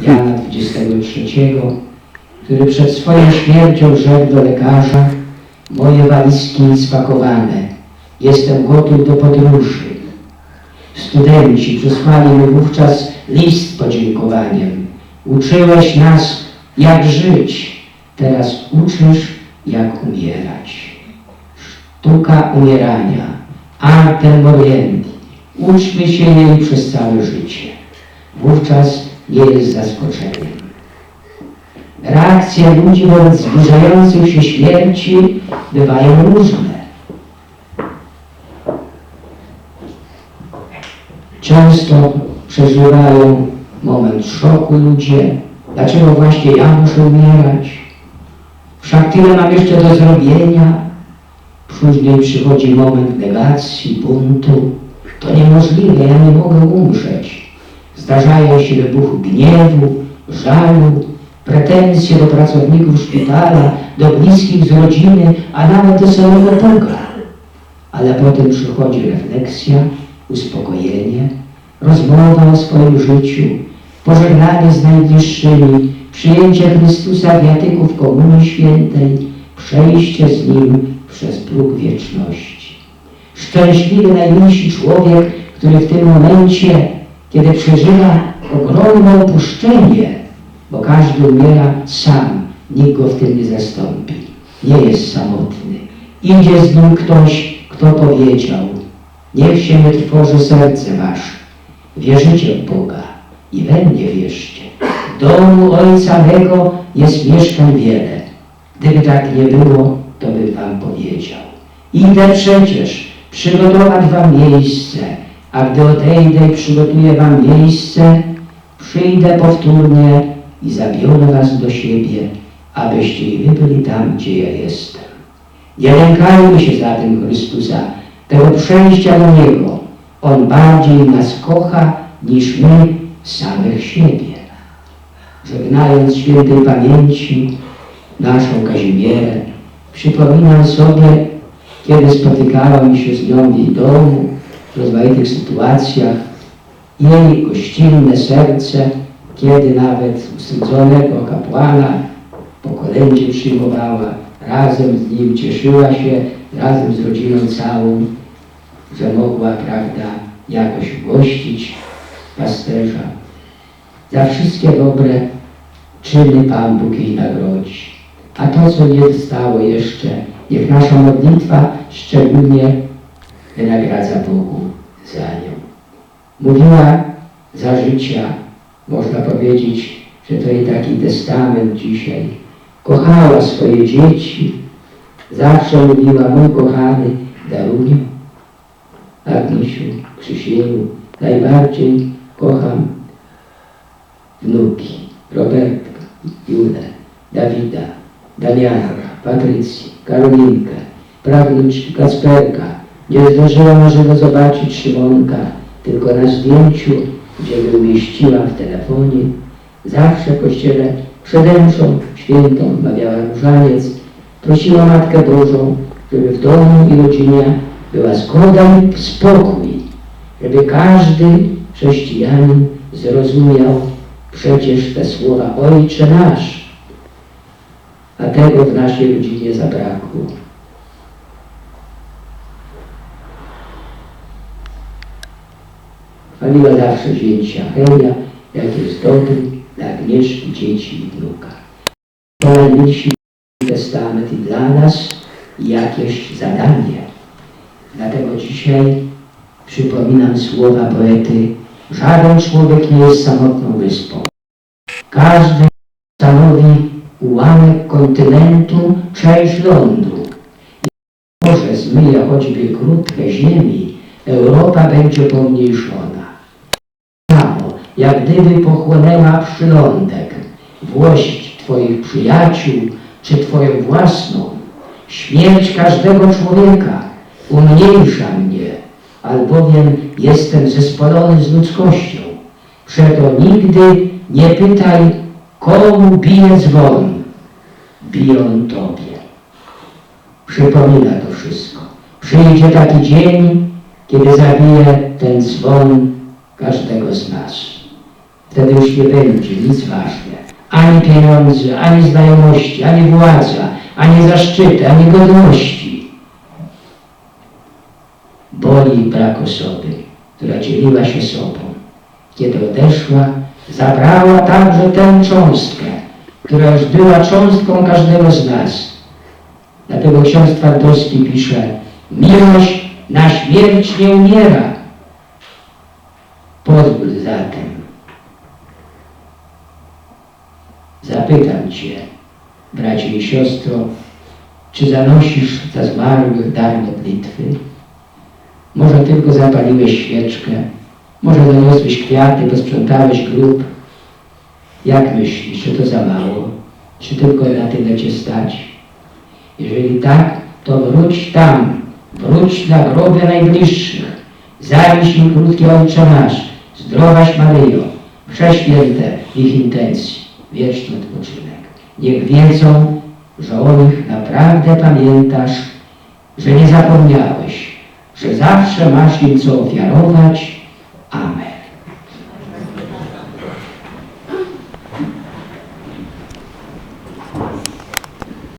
Jana 23, który przed swoją śmiercią rzekł do lekarza Moje walizki spakowane, jestem gotów do podróży. Studenci przysłali mi wówczas list z podziękowaniem. Uczyłeś nas, jak żyć, teraz uczysz, jak umierać. Sztuka umierania, arte moriendi. Uczmy się jej przez całe życie. Wówczas nie jest zaskoczeniem. Reakcje ludzi wobec zbliżających się śmierci bywają różne. Często przeżywają moment szoku ludzie. Dlaczego właśnie ja muszę umierać? Wszak tyle mam jeszcze do zrobienia. Później przychodzi moment negacji, buntu. To niemożliwe, ja nie mogę umrzeć. Zdarzają się wybuchy gniewu, żalu, pretensje do pracowników szpitala, do bliskich z rodziny, a nawet do samego Boga. Ale potem przychodzi refleksja, uspokojenie, rozmowa o swoim życiu, pożegnanie z najbliższymi, przyjęcie Chrystusa wiatyków Komunii Świętej, przejście z Nim przez próg wieczności. Szczęśliwy najmilszy człowiek, który w tym momencie, kiedy przeżywa ogromne opuszczenie, bo każdy umiera sam, nikt go w tym nie zastąpi. Nie jest samotny. Idzie z nim ktoś, kto powiedział, niech się nie serce wasze. Wierzycie w Boga i we mnie wierzcie. W domu Ojca mego jest mieszkań wiele. Gdyby tak nie było, to bym wam powiedział. Idę przecież przygotować wam miejsce, a gdy odejdę i przygotuję wam miejsce, przyjdę powtórnie i zabiorę was do siebie, abyście i wy byli tam, gdzie ja jestem. Nie lękajmy się zatem Chrystusa, tego przejścia do Niego. On bardziej nas kocha niż my samych siebie. Żegnając świętej pamięci naszą Kazimierę, przypominam sobie, kiedy spotykałem się z nią w jej domu, w rozmaitych sytuacjach, jej gościnne serce, kiedy nawet ustrudzonego kapłana po kolędzie przyjmowała, razem z nim cieszyła się, razem z rodziną całą, że mogła, prawda, jakoś gościć pasterza. Za wszystkie dobre czyny Pan Bóg jej nagrodzi. A to, co nie zostało jeszcze, niech nasza modlitwa szczególnie wynagradza Bogu za nią. Mówiła za życia, można powiedzieć, że to jej taki testament dzisiaj. Kochała swoje dzieci, zawsze mówiła, mój kochany Daruniu, Agniesiu, Krzysielu, najbardziej kocham wnuki, Robertka, Julę, Dawida, Damianka, Patrycję, Karolinkę, prawniczki Kacperka. Nie zdążyłam może zobaczyć Szymonka, tylko na zdjęciu, gdzie go umieściłam w telefonie. Zawsze w kościele przede mszą świętą mawiała różaniec. Prosiła Matkę Bożą, żeby w domu i rodzinie była zgoda i spokój, żeby każdy chrześcijanin zrozumiał przecież te słowa Ojcze nasz, a tego w naszej rodzinie zabrakło. Chwaliła zawsze zięcia Helia, jak jest dobry dla Agnieszki, dzieci i wnuka. Najmilsi testament i dla nas jakieś zadanie. Dlatego dzisiaj przypominam słowa poety Żaden człowiek nie jest samotną wyspą. Każdy stanowi ułamek kontynentu, część lądu. Może zmyje choćby krótkę ziemi, Europa będzie pomniejszona. Jak gdyby pochłonęła przylądek, włość Twoich przyjaciół, czy Twoją własną, śmierć każdego człowieka umniejsza mnie, albowiem jestem zespolony z ludzkością. Przeto nigdy nie pytaj, komu bije dzwon. Bije on Tobie. Przypomina to wszystko. Przyjdzie taki dzień, kiedy zabije ten dzwon każdego z nas. Wtedy już nie będzie nic ważne. Ani pieniądze, ani znajomości, ani władza, ani zaszczyty, ani godności. Boli brak osoby, która dzieliła się sobą. Kiedy odeszła, zabrała także tę cząstkę, która już była cząstką każdego z nas. Dlatego ksiądz Twardowski pisze, miłość na śmierć nie umiera. Pozwól zatem, zapytam Cię, bracie i siostro, czy zanosisz za zmarłych dar modlitwy? Może tylko zapaliłeś świeczkę, może zaniosłeś kwiaty, posprzątałeś grób. Jak myślisz, czy to za mało? Czy tylko na tyle Cię stać? Jeżeli tak, to wróć tam, wróć na grobie najbliższych. Zawiś im krótki Ojcze nasz, zdrowaś Maryjo, prześwięte ich intencji, wieczny odpoczynek. Niech wiedzą, że o nich naprawdę pamiętasz, że nie zapomniałeś, że zawsze masz im co ofiarować